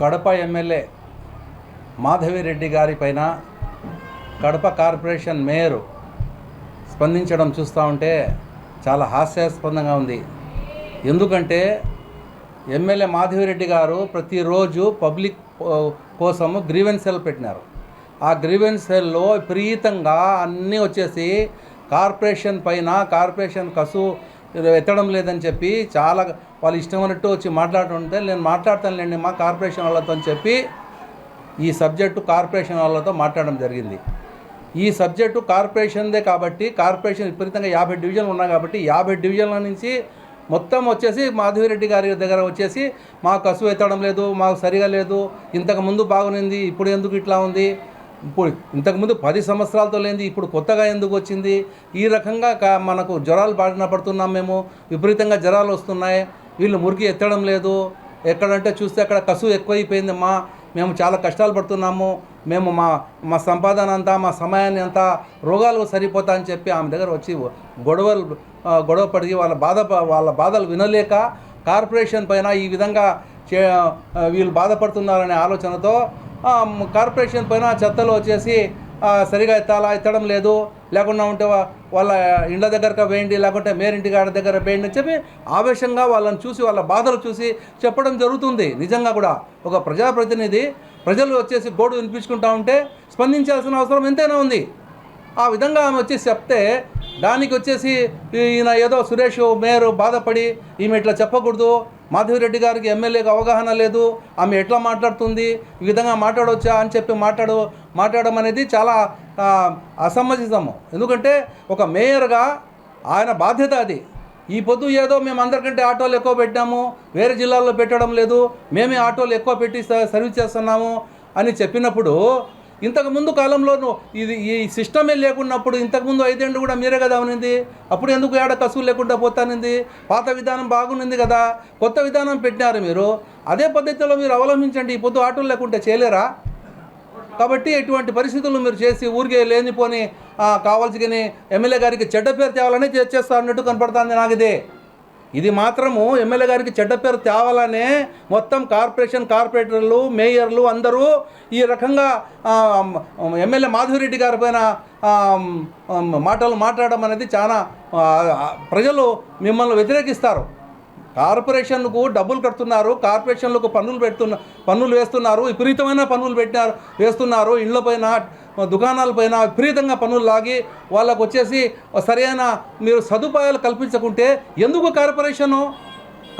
Kadapa MLA Madhavi Reddy గారి పైన Kadapa corporation mayor స్పందించడం చూస్తూ ఉంటే చాలా హాస్యాస్పదంగా ఉంది. ఎందుకంటే ఎమ్మెల్యే మాధవిరెడ్డి గారు ప్రతిరోజు పబ్లిక్ కోసము గ్రీవెన్స్ సెల్ పెట్టినారు. ఆ గ్రీవెన్స్ సెల్లో విపరీతంగా అన్నీ వచ్చేసి కార్పొరేషన్ పైన కార్పొరేషన్ కసు ఎత్తడం లేదని చెప్పి చాలా వాళ్ళు ఇష్టమైనట్టు వచ్చి మాట్లాడుతుంటే నేను మాట్లాడతానులేండి మా కార్పొరేషన్ వాళ్ళతో అని చెప్పి ఈ సబ్జెక్టు కార్పొరేషన్ వాళ్ళతో మాట్లాడడం జరిగింది. ఈ సబ్జెక్టు కార్పొరేషన్దే కాబట్టి కార్పొరేషన్ విపరీతంగా యాభై డివిజన్లు ఉన్నాయి కాబట్టి యాభై డివిజన్ల నుంచి మొత్తం వచ్చేసి మాధవిరెడ్డి గారి దగ్గర వచ్చేసి మాకు కసువు ఎత్తడం లేదు మాకు సరిగా లేదు ఇంతకు ముందు బాగునింది ఇప్పుడు ఎందుకు ఇట్లా ఉంది? ఇప్పుడు ఇంతకుముందు పది సంవత్సరాలతో లేనిది ఇప్పుడు కొత్తగా ఎందుకు వచ్చింది? ఈ రకంగా కా- మనకు జ్వరాలు బారిన పడుతున్నాం మేము. విపరీతంగా జ్వరాలు వస్తున్నాయి. వీళ్ళు మురికి ఎత్తడం లేదు. ఎక్కడంటే చూస్తే అక్కడ కసువు ఎక్కువైపోయిందమ్మా మేము చాలా కష్టాలు పడుతున్నాము. మేము మా మా సంపాదన అంతా మా సమయాన్ని అంతా రోగాలు సరిపోతా అని చెప్పి ఆమె దగ్గర వచ్చి గొడవలు గొడవ పడి వాళ్ళ బాధ వాళ్ళ బాధలు వినలేక కార్పొరేషన్ పైన ఈ విధంగా చే వీళ్ళు బాధపడుతున్నారనే ఆలోచనతో కార్పొరేషన్ పైన చెత్తలు వచ్చేసి సరిగా ఎత్తాలా ఎత్తడం లేదు. లేకుండా ఉంటే వాళ్ళ ఇండ్ల దగ్గరకు వేయండి లేకుంటే మేరింటి గారి దగ్గర వేయండి అని చెప్పి ఆవేశంగా వాళ్ళని చూసి వాళ్ళ బాధలు చూసి చెప్పడం జరుగుతుంది. నిజంగా కూడా ఒక ప్రజాప్రతినిధి ప్రజలు వచ్చేసి గోడు వినిపించుకుంటా ఉంటే స్పందించాల్సిన అవసరం ఎంతైనా ఉంది. ఆ విధంగా ఆమె వచ్చేసి చెప్తే దానికి వచ్చేసి ఈయన ఏదో సురేష్ మేయర్ బాధపడి ఈమె ఇట్లా చెప్పకూడదు. మాధవిరెడ్డి గారికి ఎమ్మెల్యేకి అవగాహన లేదు. ఆమె ఎట్లా మాట్లాడుతుంది? ఈ విధంగా మాట్లాడవచ్చా అని చెప్పి మాట్లాడు మాట్లాడడం అనేది చాలా ఆ, అసమంజసము ఎందుకంటే ఒక మేయర్గా ఆయన బాధ్యత అది. ఈ పొద్దు ఏదో మేము అందరికంటే ఆటోలు ఎక్కువ పెట్టాము వేరే జిల్లాల్లో పెట్టడం లేదు. మేమే ఆటోలు ఎక్కువ పెట్టి సర్వీస్ చేస్తున్నాము అని చెప్పినప్పుడు ఇంతకు ముందు కాలంలో ఇది ఈ సిస్టమే లేకున్నప్పుడు ఇంతకుముందు ఐదేళ్ళు కూడా మీరే కదా ఉనింది అప్పుడు ఎందుకు ఏడ కసువు లేకుండా పోతానింది? పాత విధానం బాగునింది కదా. కొత్త విధానం పెట్టినారు మీరు. అదే పద్ధతిలో మీరు అవలంబించండి. ఈ పొద్దు ఆటోలు లేకుంటే చేయలేరా? కాబట్టి ఇటువంటి పరిస్థితులు మీరు చేసి ఊరికే లేనిపోని ఆ, కావాల్సిన ఎమ్మెల్యే గారికి చెడ్డ పేరు తేవాలని చేస్తారు చేస్తా అన్నట్టు కనపడుతుంది నాకు ఇదే ఇది మాత్రము ఎమ్మెల్యే గారికి చెడ్డ పేరు తేవాలనే మొత్తం కార్పొరేషన్ కార్పొరేటర్లు మేయర్లు అందరూ ఈ రకంగా ఎమ్మెల్యే మాధవిరెడ్డి గారి పైన మాటలు మాట్లాడడం అనేది చాలా ప్రజలు మిమ్మల్ని వ్యతిరేకిస్తారు. కార్పొరేషన్కు డబ్బులు కడుతున్నారు కార్పొరేషన్లకు పన్నులు పెడుతున్న పన్నులు వేస్తున్నారు విపరీతమైన పన్నులు పెట్టినారు వేస్తున్నారు. ఇళ్ళ పైన దుకాణాల పైన విపరీతంగా పన్నులు లాగి వాళ్ళకు వచ్చేసి సరైన మీరు సదుపాయాలు కల్పించకుంటే ఎందుకు కార్పొరేషను?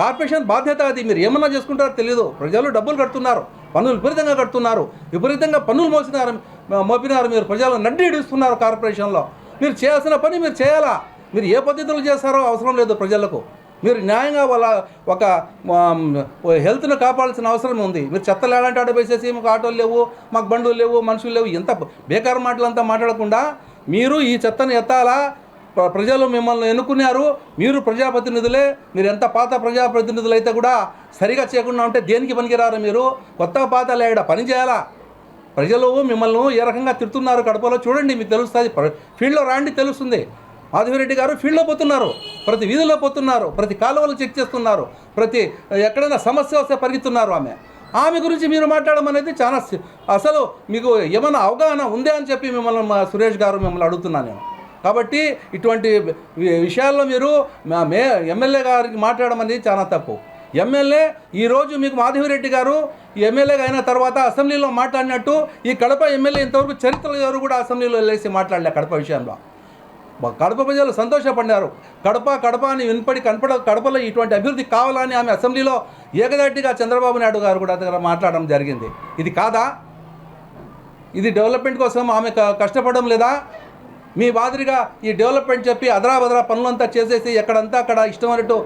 కార్పొరేషన్ బాధ్యత అది. మీరు ఏమన్నా చేసుకుంటారో తెలియదు ప్రజలు డబ్బులు కడుతున్నారు పన్నులు విపరీతంగా కడుతున్నారు విపరీతంగా పన్నులు మోసినారు మోపినారు మీరు. ప్రజలు నడ్డి ఇడుస్తున్నారు కార్పొరేషన్లో. మీరు చేయాల్సిన పని మీరు చేయాలా? మీరు ఏ పద్ధతిలో చేస్తారో అవసరం లేదు ప్రజలకు. మీరు న్యాయంగా వాళ్ళ ఒక హెల్త్ను కాపాడాల్సిన అవసరం ఉంది. మీరు చెత్త లేడంటే ఆడ వేసేసి మాకు ఆటోలు లేవు మాకు బండ్లు లేవు మనుషులు లేవు ఎంత బేకారు మాటలంతా మాట్లాడకుండా మీరు ఈ చెత్తను ఎత్తాలా? ప్ర- ప్రజలు మిమ్మల్ని ఎన్నుకున్నారు. మీరు ప్రజాప్రతినిధులే. మీరు ఎంత పాత ప్రజాప్రతినిధులు అయితే కూడా సరిగా చేయకుండా ఉంటే దేనికి పనికిరారు మీరు? కొత్త పాత లేడ పని చేయాలా? ప్రజలు మిమ్మల్ని ఏ రకంగా తిడుతున్నారు కడపలో? చూడండి మీకు తెలుస్తుంది. ఫీల్డ్లో రాండి తెలుస్తుంది. మాధవిరెడ్డి గారు ఫీల్డ్లో పోతున్నారు. ప్రతి వీధిలో పోతున్నారు. ప్రతి కాలువలు చెక్ చేస్తున్నారు. ప్రతి ఎక్కడైనా సమస్య వస్తే పరిగెత్తున్నారు ఆమె. ఆమె గురించి మీరు మాట్లాడడం అనేది చాలా అసలు మీకు ఏమైనా అవగాహన ఉందే అని చెప్పి మిమ్మల్ని మా సురేష్ గారు మిమ్మల్ని అడుగుతున్నాను నేను. కాబట్టి ఇటువంటి వి- విషయాల్లో మీరు మే ఎమ్మెల్యే గారికి మాట్లాడడం అనేది చాలా తప్పు. ఎమ్మెల్యే ఈరోజు మీకు మాధవిరెడ్డి గారు ఈ ఎమ్మెల్యేగా అయిన తర్వాత అసెంబ్లీలో మాట్లాడినట్టు ఈ కడప ఎమ్మెల్యే ఇంతవరకు చరిత్రలో ఎవరు కూడా అసెంబ్లీలో వెళ్ళేసి మాట్లాడలే కడప విషయంలో. కడప ప్రజలు సంతోషపడ్డారు కడప కడప అని వినపడి కనపడ కడపలో ఇటువంటి అభివృద్ధి కావాలని ఆమె అసెంబ్లీలో ఏకదాటిగా చంద్రబాబు నాయుడు గారు కూడా దగ్గర మాట్లాడడం జరిగింది. ఇది కాదా? ఇది డెవలప్మెంట్ కోసం ఆమె కష్టపడడం లేదా? మీ మాదిరిగా ఈ డెవలప్మెంట్ చెప్పి అదరా బదరా పనులంతా చేసేసి ఎక్కడంతా అక్కడ ఇష్టమైనట్టు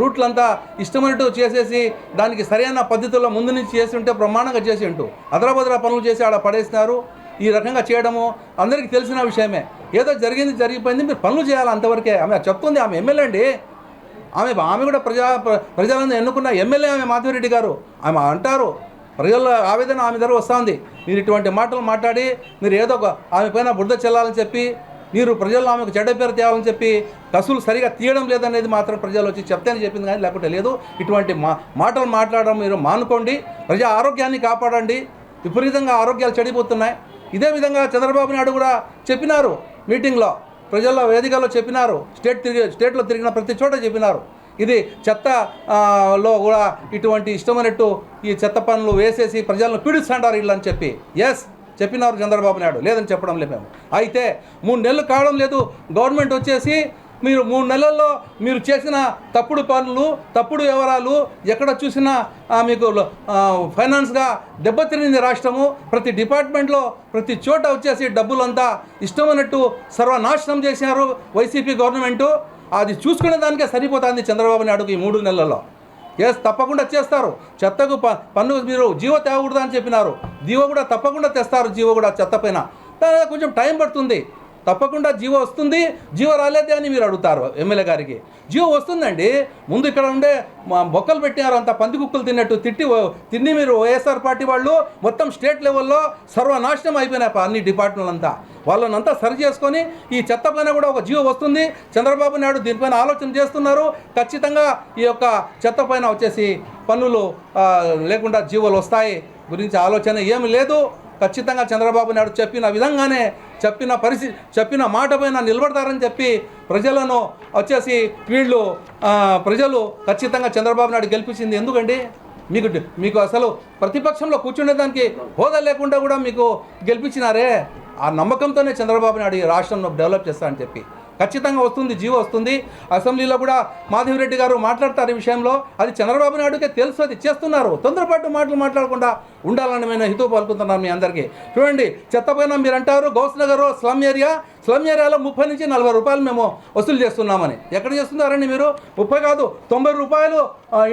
రూట్లంతా ఇష్టమైనట్టు చేసేసి దానికి సరైన పద్ధతిలో ముందు నుంచి చేసి ఉంటే బ్రహ్మాండంగా చేసి ఉంటూ అదరా బదరా పనులు చేసి ఆడ పడేసినారు. ఈ రకంగా చేయడము అందరికీ తెలిసిన విషయమే. ఏదో జరిగింది జరిగిపోయింది మీరు పనులు చేయాలి అంతవరకే? ఆమె చెప్తుంది ఆమె ఎమ్మెల్యే అండి. ఆమె ఆమె కూడా ప్రజా ప్ర- ప్రజలను ఎన్నుకున్న ఎమ్మెల్యే ఆమె మాధవిరెడ్డి గారు. ఆమె అంటారు ప్రజల ఆవేదన ఆమె దగ్గర వస్తుంది. మీరు ఇటువంటి మాటలు మాట్లాడి మీరు ఏదో ఒక ఆమె పైన బురద చెల్లాలని చెప్పి మీరు ప్రజల్లో ఆమెకు చెడ్డ పేరు తేవాలని చెప్పి కసులు సరిగా తీయడం లేదనేది మాత్రం ప్రజలు వచ్చి చెప్తేనే చెప్పింది కానీ లేకుంటే లేదు. ఇటువంటి మా మాటలు మాట్లాడడం మీరు మానుకోండి ప్రజా ఆరోగ్యాన్ని కాపాడండి. విపరీతంగా ఆరోగ్యాలు చెడిపోతున్నాయి. ఇదే విధంగా చంద్రబాబు నాయుడు కూడా చెప్పినారు మీటింగ్లో ప్రజల్లో వేదికల్లో చెప్పినారు. స్టేట్ తిరిగి స్టేట్లో తిరిగిన ప్రతి చోట చెప్పినారు. ఇది చెత్త లో కూడా ఇటువంటి ఇష్టమైనట్టు ఈ చెత్త పనులు వేసేసి ప్రజలను పీడిస్తుంటారు వీళ్ళని చెప్పి. ఎస్ చెప్పినారు చంద్రబాబు నాయుడు. లేదని చెప్పడం లేదు మేము. అయితే మూడు నెలలు కావడం లేదు. గవర్నమెంట్ వచ్చేసి మీరు మూడు నెలల్లో మీరు చేసిన తప్పుడు పనులు తప్పుడు వివరాలు ఎక్కడ చూసినా ఆ, మీకు ఫైనాన్స్గా దెబ్బతిరింది రాష్ట్రము. ప్రతి డిపార్ట్మెంట్లో ప్రతి చోట వచ్చేసి డబ్బులంతా ఇష్టమైనట్టు సర్వనాశనం చేశారు వైసీపీ గవర్నమెంటు. అది చూసుకునే దానికే సరిపోతుంది చంద్రబాబు నాయుడుకి ఈ మూడు నెలల్లో. ఎస్ తప్పకుండా చేస్తారు చెత్తకు ప పన్ను మీరు జీవో తేవకూడదు అని చెప్పినారు. జీవో కూడా తప్పకుండా తెస్తారు జీవో కూడా చెత్త పైన. కొంచెం టైం పడుతుంది. తప్పకుండా జీవో వస్తుంది. జీవో రాలేదే అని మీరు అడుగుతారు ఎమ్మెల్యే గారికి. జీవో వస్తుందండి. ముందు ఇక్కడ ఉండే మా బొక్కలు పెట్టినారు అంత పంది కుక్కలు తిన్నట్టు తిట్టి తిని మీరు వైఎస్ఆర్ పార్టీ వాళ్ళు మొత్తం స్టేట్ లెవెల్లో సర్వనాశనం అయిపోయినాయి అన్ని డిపార్ట్మెంట్లు అంతా వాళ్ళని అంతా సరి చేసుకొని ఈ చెత్త పైన కూడా ఒక జీవో వస్తుంది. చంద్రబాబు నాయుడు దీనిపైన ఆలోచన చేస్తున్నారు. ఖచ్చితంగా ఈ యొక్క చెత్త పైన వచ్చేసి పన్నులు లేకుండా జీవోలు వస్తాయి గురించి ఆలోచన ఏమి లేదు. ఖచ్చితంగా చంద్రబాబు నాయుడు చెప్పిన విధంగానే చెప్పిన పరిస్థితి చెప్పిన మాట పైన నిలబడతారని చెప్పి ప్రజలను వచ్చేసి వీళ్ళు ప్రజలు ఖచ్చితంగా చంద్రబాబు నాయుడు గెలిపించింది. ఎందుకండి? మీకు మీకు అసలు ప్రతిపక్షంలో కూర్చునేదానికి హోదా లేకుండా కూడా మీకు గెలిపించినారే? ఆ నమ్మకంతోనే చంద్రబాబు నాయుడు ఈ రాష్ట్రంలో డెవలప్ చేస్తారని చెప్పి. ఖచ్చితంగా వస్తుంది జీవో వస్తుంది. అసెంబ్లీలో కూడా మాధవిరెడ్డి గారు మాట్లాడతారు ఈ విషయంలో. అది చంద్రబాబు నాయుడుకే తెలుసు అది చేస్తున్నారు. తొందరపాటు మాటలు మాట్లాడకుండా ఉండాలని నేను హితవు పలుకుతున్నాను మీ అందరికీ. చూడండి చెత్తపైన మీరు అంటారు Gous Nagar slum area. Slum ఏరియాలో ముప్పై నుంచి నలభై రూపాయలు మేము వసూలు చేస్తున్నామని. ఎక్కడ చేస్తున్నారండి మీరు? ముప్పై కాదు తొంభై రూపాయలు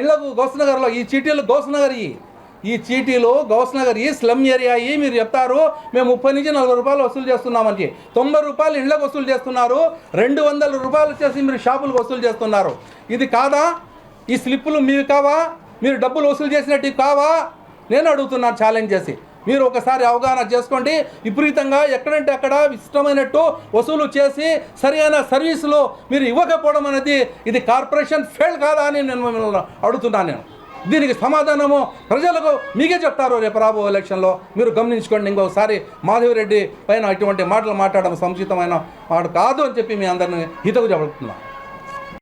ఇళ్ళకు గౌస్ నగర్లో ఈ చీటీలు గౌస్ నగర్ ఈ. ఈ చీటీలు గౌస్ నగర్ ఈ స్లమ్ ఏరియా ఈ మీరు చెప్తారు మేము ముప్పై నుంచి నలభై రూపాయలు వసూలు చేస్తున్నామని తొంభై రూపాయలు ఇళ్ళకు వసూలు చేస్తున్నారు రెండు వందల రూపాయలు వచ్చేసి మీరు షాపులకు వసూలు చేస్తున్నారు. ఇది కాదా? ఈ స్లిప్పులు మీవి కావా? మీరు డబ్బులు వసూలు చేసినట్టు కావా? నేను అడుగుతున్నాను ఛాలెంజ్ చేసి. మీరు ఒకసారి అవగాహన చేసుకోండి. విపరీతంగా ఎక్కడంటే అక్కడ ఇష్టమైనట్టు వసూలు చేసి సరైన సర్వీసులు మీరు ఇవ్వకపోవడం అనేది ఇది కార్పొరేషన్ ఫెయిల్ కాదా అని నేను మిమ్మల్ని అడుగుతున్నాను నేను. దీనికి సమాధానము ప్రజలకు మీకే చెప్తారు రేపు రాబో ఎలక్షన్లో. మీరు గమనించుకోండి ఇంకొకసారి మాధవిరెడ్డి పైన ఇటువంటి మాటలు మాట్లాడడం సముచితమైన వాడు కాదు అని చెప్పి మీ అందరిని హితవు చెబుతున్నాను